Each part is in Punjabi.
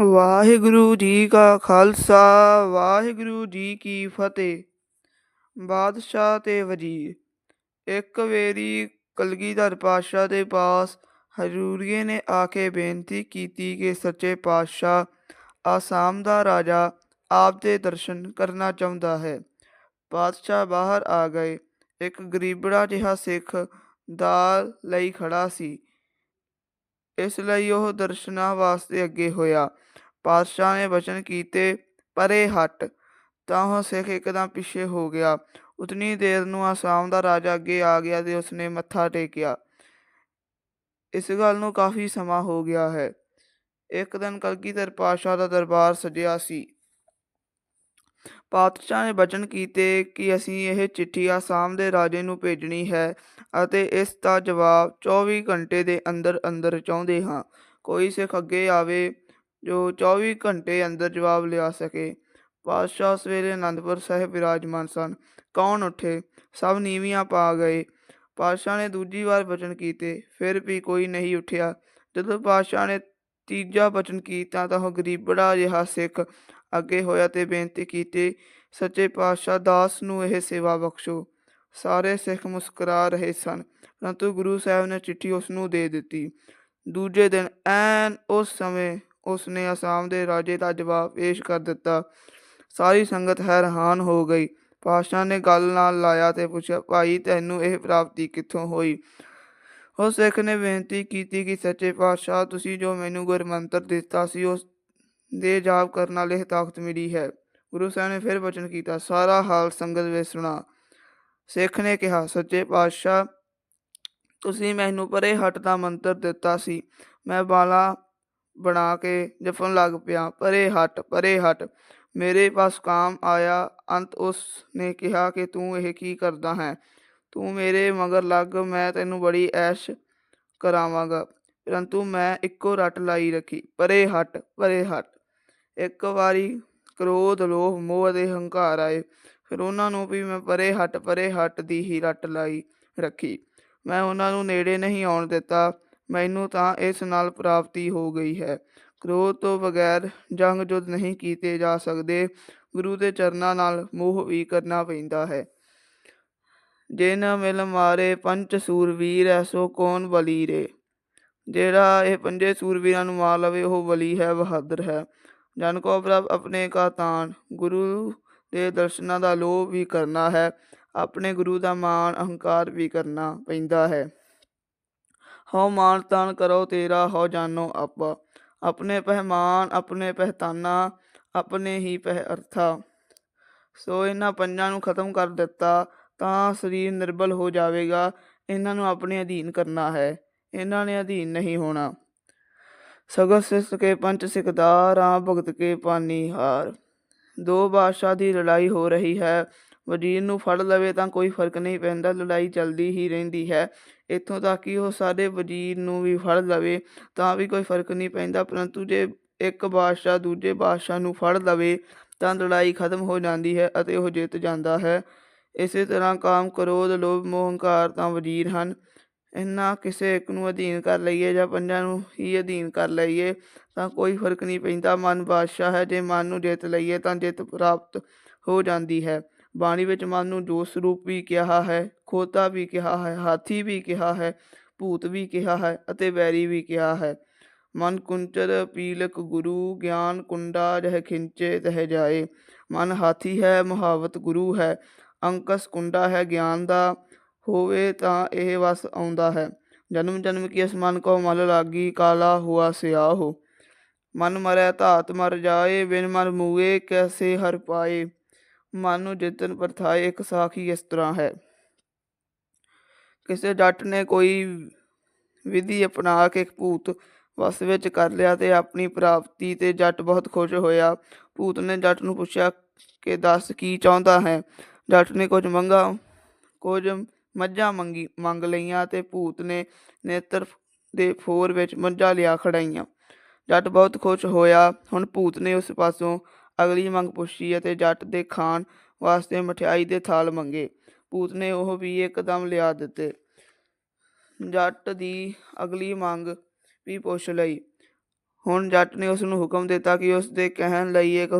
ਵਾਹਿਗੁਰੂ ਜੀ ਕਾ ਖਾਲਸਾ, ਵਾਹਿਗੁਰੂ ਜੀ ਕੀ ਫਤਿਹ। ਬਾਦਸ਼ਾਹ ਤੇ ਵਜ਼ੀਰ, ਇੱਕ ਵੇਰੀ ਕਲਗੀਧਰ ਪਾਤਸ਼ਾਹ ਦੇ ਪਾਸ ਹਜੂਰੀਏ ਨੇ ਆ ਕੇ ਬੇਨਤੀ ਕੀਤੀ ਕਿ ਸੱਚੇ ਪਾਤਸ਼ਾਹ ਆਸਾਮ ਦਾ ਰਾਜਾ ਆਪ ਦੇ ਦਰਸ਼ਨ ਕਰਨਾ ਚਾਹੁੰਦਾ ਹੈ। ਪਾਤਸ਼ਾਹ ਬਾਹਰ ਆ ਗਏ। ਇੱਕ ਗਰੀਬੜਾ ਜਿਹਾ ਸਿੱਖ ਦਾਲ ਲਈ ਖੜਾ ਸੀ। ਇਸ ਲਈ ਉਹ ਦਰਸ਼ਨਾਂ ਵਾਸਤੇ ਅੱਗੇ ਹੋਇਆ। ਪਾਤਸ਼ਾਹ ਨੇ ਵਚਨ ਕੀਤੇ, ਪਰੇ ਹਟ। ਤਾਂ ਉਹ ਸਿੱਖ ਇੱਕਦਮ ਪਿੱਛੇ ਹੋ ਗਿਆ। ਉਤਨੀ ਦੇਰ ਨੂੰ ਆਸਾਮ ਦਾ ਰਾਜਾ ਅੱਗੇ ਆ ਗਿਆ ਤੇ ਉਸਨੇ ਮੱਥਾ ਟੇਕਿਆ। ਇਸ ਗੱਲ ਨੂੰ ਕਾਫੀ ਸਮਾਂ ਹੋ ਗਿਆ ਹੈ। ਇੱਕ ਦਿਨ ਕਲਗੀਧਰ ਪਾਤਸ਼ਾਹ ਦਾ ਦਰਬਾਰ ਸਜਿਆ ਸੀ। ਪਾਤਸ਼ਾਹ ਨੇ ਬਚਨ ਕੀਤੇ ਕਿ ਅਸੀਂ ਇਹ ਚਿੱਠੀ ਆਸਾਮ ਦੇ ਰਾਜੇ ਨੂੰ ਭੇਜਣੀ ਹੈ ਅਤੇ ਇਸ ਦਾ ਜਵਾਬ 24 ਘੰਟੇ ਦੇ ਅੰਦਰ ਅੰਦਰ ਚਾਹੁੰਦੇ ਹਾਂ। ਕੋਈ ਸਿੱਖ ਅੱਗੇ ਆਵੇ ਜੋ 24 ਘੰਟੇ ਅੰਦਰ ਜਵਾਬ ਲਿਆ ਸਕੇ। ਪਾਤਸ਼ਾਹ ਸਵੇਰੇ ਅਨੰਦਪੁਰ ਸਾਹਿਬ ਵਿਰਾਜਮਾਨ ਸਨ। ਕੌਣ ਉੱਠੇ? ਸਭ ਨੀਵੀਆਂ ਪਾ ਗਏ। ਪਾਤਸ਼ਾਹ ਨੇ ਦੂਜੀ ਵਾਰ ਬਚਨ ਕੀਤੇ, ਫਿਰ ਵੀ ਕੋਈ ਨਹੀਂ ਉੱਠਿਆ। ਜਦੋਂ ਪਾਤਸ਼ਾਹ ਨੇ ਤੀਜਾ ਬਚਨ ਕੀਤਾ ਤਾਂ ਉਹ ਗਰੀਬੜਾ ਜਿਹਾ ਸਿੱਖ ਅੱਗੇ ਹੋਇਆ ਤੇ ਬੇਨਤੀ ਕੀਤੀ, ਸੱਚੇ ਪਾਤਸ਼ਾਹ, ਦਾਸ ਨੂੰ ਇਹ ਸੇਵਾ ਬਖਸ਼ੋ। ਸਾਰੇ ਸਿੱਖ ਮੁਸਕਰਾ ਰਹੇ ਸਨ, ਪਰੰਤੂ ਗੁਰੂ ਸਾਹਿਬ ਨੇ ਚਿੱਠੀ ਉਸ ਨੂੰ ਦੇ ਦਿੱਤੀ। ਦੂਜੇ ਦਿਨ ਐਨ ਉਸ ਸਮੇਂ ਉਸ ਨੇ ਅਸਾਮ ਦੇ ਰਾਜੇ ਦਾ ਜਵਾਬ ਪੇਸ਼ ਕਰ ਦਿੱਤਾ। ਸਾਰੀ ਸੰਗਤ ਹੈਰਾਨ ਹੋ ਗਈ। ਪਾਤਸ਼ਾਹ ਨੇ ਗੱਲ ਨਾਲ ਲਾਇਆ ਤੇ ਪੁੱਛਿਆ, ਭਾਈ, ਤੈਨੂੰ ਇਹ ਪ੍ਰਾਪਤੀ ਕਿੱਥੋਂ ਹੋਈ? ਉਹ ਸਿੱਖ ਨੇ ਬੇਨਤੀ ਕੀਤੀ ਕਿ, ਸੱਚੇ ਪਾਤਸ਼ਾਹ, ਤੁਸੀਂ ਜੋ ਮੈਨੂੰ ਗੁਰਮੰਤਰ ਦਿੱਤਾ ਸੀ, ਉਸ ਦੇ ਜਾਪ ਕਰਨ ਨਾਲ ਇਹ ਤਾਕਤ ਮਿਲੀ ਹੈ। ਗੁਰੂ ਸਾਹਿਬ ਨੇ ਫਿਰ ਬਚਨ ਕੀਤਾ, ਸਾਰਾ ਹਾਲ ਸੰਗਤ ਵਿੱਚ ਸੁਣਾ। ਸਿੱਖ ਨੇ ਕਿਹਾ, ਸੱਚੇ ਪਾਤਸ਼ਾਹ, ਤੁਸੀਂ ਮੈਨੂੰ ਪਰੇ ਹਟ ਦਾ ਮੰਤਰ ਦਿੱਤਾ ਸੀ। ਮੈਂ ਬਾਲਾ ਬਣਾ ਕੇ ਜਪਣ ਲੱਗ ਪਿਆ। ਪਰੇ ਹਟ ਪਰੇ ਹਟ। ਮੇਰੇ ਪਾਸ ਕਾਮ ਆਇਆ। ਅੰਤ ਉਸ ਨੇ ਕਿਹਾ ਕਿ ਤੂੰ ਇਹ ਕੀ ਕਰਦਾ ਹੈ? ਤੂੰ ਮੇਰੇ ਮਗਰ ਲੱਗ, ਮੈਂ ਤੈਨੂੰ ਬੜੀ ਐਸ਼ ਕਰਾਵਾਂਗਾ। ਪਰੰਤੂ ਮੈਂ ਇੱਕੋ ਰੱਟ ਲਾਈ ਰੱਖੀ। ਪਰੇ ਹਟ ਪਰੇ ਹਟ। ਇੱਕ ਵਾਰੀ ਕ੍ਰੋਧ, ਲੋਭ, ਮੋਹ ਅਤੇ ਹੰਕਾਰ ਆਏ। ਫਿਰ ਉਹਨਾਂ ਨੂੰ ਵੀ ਮੈਂ ਪਰੇ ਹਟ ਪਰੇ ਹਟ ਦੀ ਹੀ ਰੱਟ ਲਾਈ ਰੱਖੀ। ਮੈਂ ਉਹਨਾਂ ਨੂੰ ਨੇੜੇ ਨਹੀਂ ਆਉਣ ਦਿੱਤਾ। ਮੈਨੂੰ ਤਾਂ ਇਸ ਨਾਲ ਪ੍ਰਾਪਤੀ ਹੋ ਗਈ ਹੈ। ਕ੍ਰੋਧ ਤੋਂ ਬਗੈਰ ਜੰਗ ਜੁੱਧ ਨਹੀਂ ਕੀਤੇ ਜਾ ਸਕਦੇ। ਗੁਰੂ ਦੇ ਚਰਨਾਂ ਨਾਲ ਮੋਹ ਵੀ ਕਰਨਾ ਪੈਂਦਾ ਹੈ। ਜਿਨ ਮਿਲ ਮਾਰੇ ਪੰਜ ਸੂਰਵੀਰ ਐਸੋ ਕੌਣ ਬਲੀ ਰੇ? ਜਿਹੜਾ ਇਹ ਪੰਜੇ ਸੂਰਵੀਰਾਂ ਨੂੰ ਮਾਰ ਲਵੇ, ਉਹ ਬਲੀ ਹੈ, ਬਹਾਦਰ ਹੈ। ਜਨ ਕੋ ਪ੍ਰਭ ਆਪਣੇ ਕਾ ਤਾਨ ਗੁਰੂ ਦੇ ਦਰਸ਼ਨਾਂ ਦਾ ਲੋਭ ਵੀ ਕਰਨਾ ਹੈ। ਆਪਣੇ ਗੁਰੂ ਦਾ ਮਾਣ, ਅਹੰਕਾਰ ਵੀ ਕਰਨਾ ਪੈਂਦਾ ਹੈ। ਹਉ ਮਾਨ ਤਾਨ ਕਰੋ ਤੇਰਾ ਹੋ ਜਾਨੋ ਆਪਾ। ਆਪਣੇ ਪਹਿਮਾਨ ਆਪਣੇ ਪਹਿਤਾਨਾ, ਆਪਣੇ ਹੀ ਪਹਿ ਅਰਥਾ। ਸੋ ਇਹਨਾਂ ਪੰਜਾਂ ਨੂੰ ਖਤਮ ਕਰ ਦਿੱਤਾ, ਤਾਂ ਸਰੀਰ ਨਿਰਬਲ ਹੋ ਜਾਵੇਗਾ। ਇਹਨਾਂ ਨੂੰ ਆਪਣੇ ਅਧੀਨ ਕਰਨਾ ਹੈ। ਇਹਨਾਂ ਨੇ ਅਧੀਨ ਨਹੀਂ ਹੋਣਾ। ਸਗਤ ਸਿਸ ਕੇ ਪੰਚ ਸਿਕਦਾਰ ਆ ਭਗਤ ਕੇ ਪਾਨੀ ਹਾਰ ਦੋ ਬਾਦਸ਼ਾਹ ਦੀ ਲੜਾਈ ਹੋ ਰਹੀ ਹੈ। ਵਜ਼ੀਰ ਨੂੰ ਫੜ ਲਵੇ ਤਾਂ ਕੋਈ ਫ਼ਰਕ ਨਹੀਂ ਪੈਂਦਾ, ਲੜਾਈ ਚੱਲਦੀ ਹੀ ਰਹਿੰਦੀ ਹੈ। ਇੱਥੋਂ ਤੱਕ ਕਿ ਉਹ ਸਾਰੇ ਵਜ਼ੀਰ ਨੂੰ ਵੀ ਫੜ ਲਵੇ ਤਾਂ ਵੀ ਕੋਈ ਫ਼ਰਕ ਨਹੀਂ ਪੈਂਦਾ, ਪਰੰਤੂ ਜੇ ਇੱਕ ਬਾਦਸ਼ਾਹ ਦੂਜੇ ਬਾਦਸ਼ਾਹ ਨੂੰ ਫੜ ਲਵੇ ਤਾਂ ਲੜਾਈ ਖਤਮ ਹੋ ਜਾਂਦੀ ਹੈ ਅਤੇ ਉਹ ਜਿੱਤ ਜਾਂਦਾ ਹੈ। ਇਸੇ ਤਰ੍ਹਾਂ ਕਾਮ, ਕ੍ਰੋਧ, ਲੋਭ, ਮੋਹ, ਹੰਕਾਰ ਤਾਂ ਵਜ਼ੀਰ ਹਨ। ਇਹਨਾਂ ਕਿਸੇ ਇੱਕ ਨੂੰ ਅਧੀਨ ਕਰ ਲਈਏ ਜਾਂ ਪੰਜਾਂ ਨੂੰ ਹੀ ਅਧੀਨ ਕਰ ਲਈਏ ਤਾਂ ਕੋਈ ਫ਼ਰਕ ਨਹੀਂ ਪੈਂਦਾ। ਮਨ ਬਾਦਸ਼ਾਹ ਹੈ, ਜੇ ਮਨ ਨੂੰ ਜਿੱਤ ਲਈਏ ਤਾਂ ਜਿੱਤ ਪ੍ਰਾਪਤ ਹੋ ਜਾਂਦੀ ਹੈ। ਬਾਣੀ ਵਿੱਚ ਮਨ ਨੂੰ ਜੋ ਸਰੂਪ ਵੀ ਕਿਹਾ ਹੈ, ਖੋਤਾ ਵੀ ਕਿਹਾ ਹੈ, ਹਾਥੀ ਵੀ ਕਿਹਾ ਹੈ, ਭੂਤ ਵੀ ਕਿਹਾ ਹੈ ਅਤੇ ਵੈਰੀ ਵੀ ਕਿਹਾ ਹੈ। ਮਨ ਕੁੰਚਰ ਪੀਲਕ ਗੁਰੂ, ਗਿਆਨ ਕੁੰਡਾ ਰਹਿ ਖਿੰਚੇ ਤਹ ਜਾਏ। ਮਨ ਹਾਥੀ ਹੈ, ਮੁਹਾਵਤ ਗੁਰੂ ਹੈ, ਅੰਕਸ ਕੁੰਡਾ ਹੈ, ਗਿਆਨ ਦਾ ਹੋਵੇ ਤਾਂ ਇਹ ਵਸ ਆਉਂਦਾ ਹੈ। ਜਨਮ ਜਨਮ ਕੀ ਇਸ ਮਨ ਕੋ ਮਲ ਲਾਗੀ, ਕਾਲਾ ਹੁਆ ਸਿਆਹੋ। ਮਨ ਮਰੈ ਧਾਤ ਮਰ ਜਾਏ, ਬਿਨ ਮਰ ਮੂਏ ਕੈਸੇ ਹਰ ਪਾਏ। ਮਨ ਨੂੰ ਜਿੱਤਨ ਪਰਥਾਏ ਇੱਕ ਸਾਖੀ ਇਸ ਤਰ੍ਹਾਂ ਹੈ। ਕਿਸੇ ਜੱਟ ਨੇ ਕੋਈ ਵਿਧੀ ਅਪਣਾ ਕੇ ਭੂਤ ਵਸ ਵਿੱਚ ਕਰ ਲਿਆ ਤੇ ਆਪਣੀ ਪ੍ਰਾਪਤੀ ਤੇ ਜੱਟ ਬਹੁਤ ਖੁਸ਼ ਹੋਇਆ। ਭੂਤ ਨੇ ਜੱਟ ਨੂੰ ਪੁੱਛਿਆ ਕਿ ਦੱਸ ਕੀ ਚਾਹੁੰਦਾ ਹੈ? ਜੱਟ ਨੇ ਕੁਝ ਮੰਗਾ, ਕੁਝ ਮੱਝਾਂ ਮੰਗੀ, ਮੰਗ ਲਈਆਂ ਤੇ ਭੂਤ ਨੇ ਨੇਤਰ ਦੇ ਫੋਰ ਵਿੱਚ ਮੱਝਾਂ ਲਿਆ ਖੜਾਈਆਂ। ਜੱਟ ਬਹੁਤ ਖੁਸ਼ ਹੋਇਆ। ਹੁਣ ਭੂਤ ਨੇ ਉਸ ਪਾਸੋਂ ਅਗਲੀ ਮੰਗ ਪੁੱਛੀ ਅਤੇ ਜੱਟ ਦੇ ਖਾਣ ਵਾਸਤੇ ਮਠਿਆਈ ਦੇ ਥਾਲ ਮੰਗੇ। ਭੂਤ ਨੇ ਉਹ ਵੀ ਇੱਕਦਮ ਲਿਆ ਦਿੱਤੇ। ਜੱਟ ਦੀ ਅਗਲੀ ਮੰਗ ਵੀ ਪੁੱਛ ਲਈ। ਹੁਣ ਜੱਟ ਨੇ ਉਸ ਨੂੰ ਹੁਕਮ ਦਿੱਤਾ ਕਿ ਉਸ ਦੇ ਕਹਿਣ ਲਈ ਇੱਕ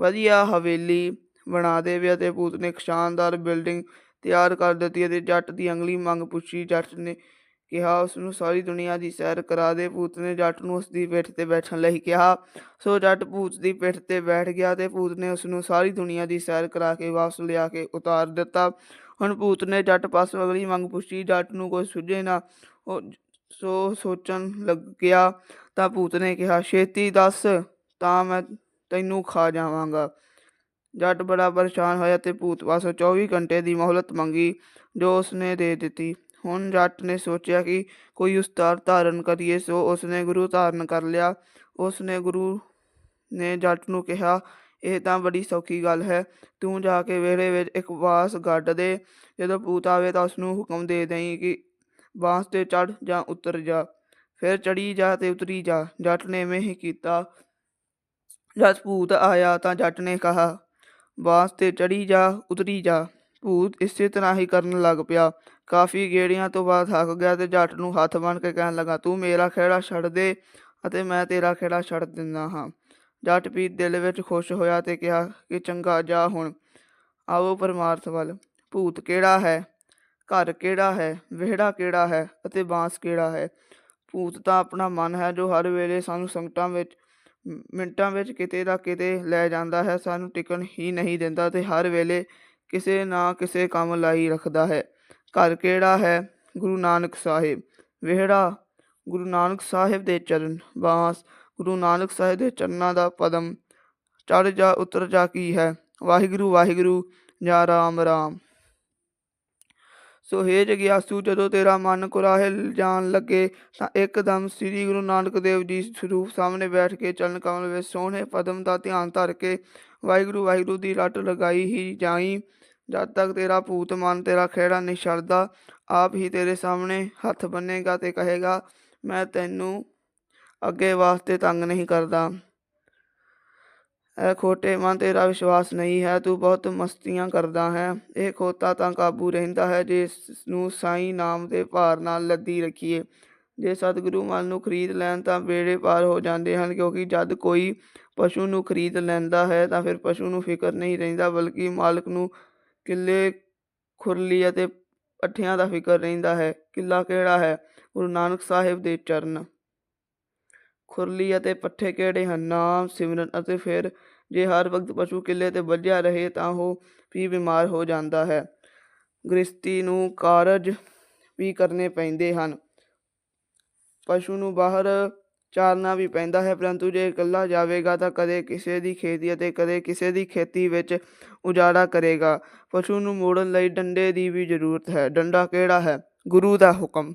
ਵਧੀਆ ਹਵੇਲੀ ਬਣਾ ਦੇਵੇ ਅਤੇ ਭੂਤ ਨੇ ਇੱਕ ਸ਼ਾਨਦਾਰ ਬਿਲਡਿੰਗ ਤਿਆਰ ਕਰ ਦਿੱਤੀ ਅਤੇ ਜੱਟ ਦੀ ਅਗਲੀ ਮੰਗ ਪੁੱਛੀ। ਜੱਟ ਨੇ ਕਿਹਾ ਉਸ ਨੂੰ ਸਾਰੀ ਦੁਨੀਆ ਦੀ ਸੈਰ ਕਰਾ ਦੇ। ਭੂਤ ਨੇ ਜੱਟ ਨੂੰ ਉਸ ਦੀ ਪਿੱਠ ਤੇ ਬੈਠਣ ਲਈ ਕਿਹਾ। ਸੋ ਜੱਟ ਭੂਤ ਦੀ ਪਿੱਠ ਤੇ ਬੈਠ ਗਿਆ ਤੇ ਭੂਤ ਨੇ ਉਸ ਨੂੰ ਸਾਰੀ ਦੁਨੀਆ ਦੀ ਸੈਰ ਕਰਾ ਕੇ ਵਾਪਸ ਲਿਆ ਕੇ ਉਤਾਰ ਦਿੱਤਾ। ਹੁਣ ਭੂਤ ਨੇ ਜੱਟ ਪਾਸੋਂ ਅਗਲੀ ਮੰਗ ਪੁੱਛੀ, ਜੱਟ ਨੂੰ ਕੋਈ ਸੁਝੇ ਨਾ। ਉਹ ਸੋ ਸੋਚਣ ਲੱਗ ਗਿਆ ਤਾਂ ਭੂਤ ਨੇ ਕਿਹਾ, ਛੇਤੀ ਦੱਸ, ਤਾਂ ਮੈਂ ਤੈਨੂੰ ਖਾ ਜਾਵਾਂਗਾ। ਜੱਟ ਬੜਾ ਪਰੇਸ਼ਾਨ ਹੋਇਆ ਤੇ ਭੂਤ ਪਾਸੋਂ 24 ਘੰਟੇ ਦੀ ਮੋਹਲਤ ਮੰਗੀ, ਜੋ ਉਸਨੇ ਦੇ ਦਿੱਤੀ। ਹੁਣ ਜੱਟ ਨੇ ਸੋਚਿਆ ਕਿ ਕੋਈ ਉਸਤਾਰ ਧਾਰਨ ਕਰੀਏ, ਸੋ ਉਸਨੇ ਗੁਰੂ ਧਾਰਨ ਕਰ ਲਿਆ। ਉਸਨੇ ਗੁਰੂ ਨੇ ਜੱਟ ਨੂੰ ਕਿਹਾ, ਇਹ ਤਾਂ ਬੜੀ ਸੌਖੀ ਗੱਲ ਹੈ, ਤੂੰ ਜਾ ਕੇ ਵਿਹੜੇ ਵਿੱਚ ਇੱਕ ਬਾਂਸ ਗੱਡ ਦੇ, ਜਦੋਂ ਭੂਤ ਆਵੇ ਤਾਂ ਉਸਨੂੰ ਹੁਕਮ ਦੇ ਦੇਈਂ ਕਿ ਬਾਂਸ ਤੇ ਚੜ ਜਾਂ, ਉਤਰ ਜਾ, ਫਿਰ ਚੜੀ ਜਾ ਤੇ ਉਤਰੀ ਜਾ। ਜੱਟ ਨੇ ਐਵੇਂ ਹੀ ਕੀਤਾ। ਜਦ ਭੂਤ ਆਇਆ ਤਾਂ ਜੱਟ ਨੇ ਕਿਹਾ ਬਾਂਸ ਤੇ ਚੜੀ ਜਾ, ਉਤਰੀ ਜਾ। ਭੂਤ ਇਸੇ ਤਰ੍ਹਾਂ ਹੀ ਕਰਨ ਲੱਗ ਪਿਆ। ਕਾਫੀ ਗੇੜੀਆਂ ਤੋਂ ਬਾਅਦ ਥੱਕ ਗਿਆ ਤੇ ਜੱਟ ਨੂੰ ਹੱਥ ਬੰਨ੍ਹ ਕੇ ਕਹਿਣ ਲੱਗਾ, ਤੂੰ ਮੇਰਾ ਖੇੜਾ ਛੱਡ ਦੇ ਅਤੇ ਮੈਂ ਤੇਰਾ ਖੇੜਾ ਛੱਡ ਦਿੰਦਾ ਹਾਂ। ਜੱਟ ਵੀ ਦਿਲ ਵਿੱਚ ਖੁਸ਼ ਹੋਇਆ ਤੇ ਕਿਹਾ ਕਿ ਚੰਗਾ, ਜਾ ਹੁਣ। ਆਓ ਪਰਮਾਰਥ ਵੱਲ। ਭੂਤ ਕਿਹੜਾ ਹੈ? ਘਰ ਕਿਹੜਾ ਹੈ? ਵਿਹੜਾ ਕਿਹੜਾ ਹੈ? ਅਤੇ ਬਾਂਸ ਕਿਹੜਾ ਹੈ? ਭੂਤ ਤਾਂ ਆਪਣਾ ਮਨ ਹੈ ਜੋ ਹਰ ਵੇਲੇ ਸਾਨੂੰ ਸੰਕਟਾਂ ਵਿੱਚ ਮਿੰਟਾਂ ਵਿੱਚ ਕਿਤੇ ਦਾ ਕਿਤੇ ਲੈ ਜਾਂਦਾ ਹੈ। ਸਾਨੂੰ ਟਿਕਣ ਹੀ ਨਹੀਂ ਦਿੰਦਾ ਤੇ ਹਰ ਵੇਲੇ ਕਿਸੇ ਨਾ ਕਿਸੇ ਕੰਮ ਲਾਈ ਰੱਖਦਾ ਹੈ। ਘਰ ਕਿਹੜਾ ਹੈ? ਗੁਰੂ ਨਾਨਕ ਸਾਹਿਬ। ਵਿਹੜਾ? ਗੁਰੂ ਨਾਨਕ ਸਾਹਿਬ ਦੇ ਚਰਨ। ਬਾਂਸ? ਗੁਰੂ ਨਾਨਕ ਸਾਹਿਬ ਦੇ ਚਰਨਾਂ ਦਾ ਪਦਮ। ਚੜ ਜਾ, ਉਤਰ ਜਾ ਕੀ ਹੈ? ਵਾਹਿਗੁਰੂ ਵਾਹਿਗੁਰੂ, ਜਾਂ ਰਾਮ ਰਾਮ। ਸੋ ਹੇ ਜਗਿਆਸੂ, ਜਦੋਂ ਤੇਰਾ ਮਨ ਕੁਰਾਹੇ ਜਾਣ ਲੱਗੇ, ਤਾਂ ਇੱਕਦਮ ਸ੍ਰੀ ਗੁਰੂ ਨਾਨਕ ਦੇਵ ਜੀ ਸਰੂਪ ਸਾਹਮਣੇ ਬੈਠ ਕੇ ਚਰਨ ਕਮਲ ਵਿੱਚ ਸੋਹਣੇ ਪਦਮ ਦਾ ਧਿਆਨ ਧਰ ਕੇ ਵਾਹਿਗੁਰੂ ਵਾਹਿਗੁਰੂ ਦੀ ਰੱਟ ਲਗਾਈ ਹੀ ਜਾਈ। ਜਦ ਤੱਕ ਤੇਰਾ ਭੂਤ ਮਨ ਤੇਰਾ ਖੇੜਾ ਨਹੀਂ ਛੱਡਦਾ, ਆਪ ਹੀ ਤੇਰੇ ਸਾਹਮਣੇ ਹੱਥ ਬੰਨੇਗਾ ਤੇ ਕਹੇਗਾ, ਮੈਂ ਤੈਨੂੰ ਅੱਗੇ ਵਾਸਤੇ ਤੰਗ ਨਹੀਂ ਕਰਦਾ। ਖੋਟੇ ਮਨ ਤੇਰਾ ਵਿਸ਼ਵਾਸ ਨਹੀਂ ਹੈ, ਤੂੰ ਬਹੁਤ ਮਸਤੀਆਂ ਕਰਦਾ ਹੈ। ਇਹ ਖੋਤਾ ਤਾਂ ਕਾਬੂ ਰਹਿੰਦਾ ਹੈ, ਜੇ ਇਸ ਨੂੰ ਸਾਈਂ ਨਾਮ ਦੇ ਭਾਰ ਨਾਲ ਲੱਦੀ ਰੱਖੀਏ। ਜੇ ਸਤਿਗੁਰੂ ਮਨ ਨੂੰ ਖਰੀਦ ਲੈਣ ਤਾਂ ਬੇੜੇ ਪਾਰ ਹੋ ਜਾਂਦੇ ਹਨ, ਕਿਉਂਕਿ ਜਦ ਕੋਈ ਪਸ਼ੂ ਨੂੰ ਖਰੀਦ ਲੈਂਦਾ ਹੈ ਤਾਂ ਫਿਰ ਪਸ਼ੂ ਨੂੰ ਫਿਕਰ ਨਹੀਂ ਰਹਿੰਦਾ, ਬਲਕਿ ਮਾਲਕ ਨੂੰ ਕਿੱਲੇ ਖੁਰਲੀ ਅਤੇ ਪੱਠਿਆਂ ਦਾ ਫਿਕਰ ਰਹਿੰਦਾ ਹੈ। ਕਿੱਲਾ ਕਿਹੜਾ ਹੈ? ਗੁਰੂ ਨਾਨਕ ਸਾਹਿਬ ਦੇ ਚਰਨ। ਖੁਰਲੀ ਅਤੇ ਪੱਠੇ ਕਿਹੜੇ ਹਨ? ਨਾਮ, ਸਿਮਰਨ ਅਤੇ ਫਿਰ ਜੇ ਹਰ ਵਕਤ ਪਸ਼ੂ ਕਿੱਲੇ ਤੇ ਵੱਜਿਆ ਰਹੇ ਤਾਂ ਉਹ ਵੀ ਬਿਮਾਰ ਹੋ ਜਾਂਦਾ ਹੈ। ਗ੍ਰਸਤੀ ਨੂੰ ਕਾਰਜ ਵੀ ਕਰਨੇ ਪੈਂਦੇ ਹਨ। ਪਸ਼ੂ ਨੂੰ ਬਾਹਰ ਚਾਰਨਾ ਵੀ ਪੈਂਦਾ ਹੈ, ਪਰੰਤੂ ਜੇ ਇਕੱਲਾ ਜਾਵੇਗਾ ਤਾਂ ਕਦੇ ਕਿਸੇ ਦੀ ਖੇਤੀ ਅਤੇ ਕਦੇ ਕਿਸੇ ਦੀ ਖੇਤੀ ਵਿੱਚ ਉਜਾੜਾ ਕਰੇਗਾ। ਪਸ਼ੂ ਨੂੰ ਮੋੜਨ ਲਈ ਡੰਡੇ ਦੀ ਵੀ ਜ਼ਰੂਰਤ ਹੈ। ਡੰਡਾ ਕਿਹੜਾ ਹੈ? ਗੁਰੂ ਦਾ ਹੁਕਮ।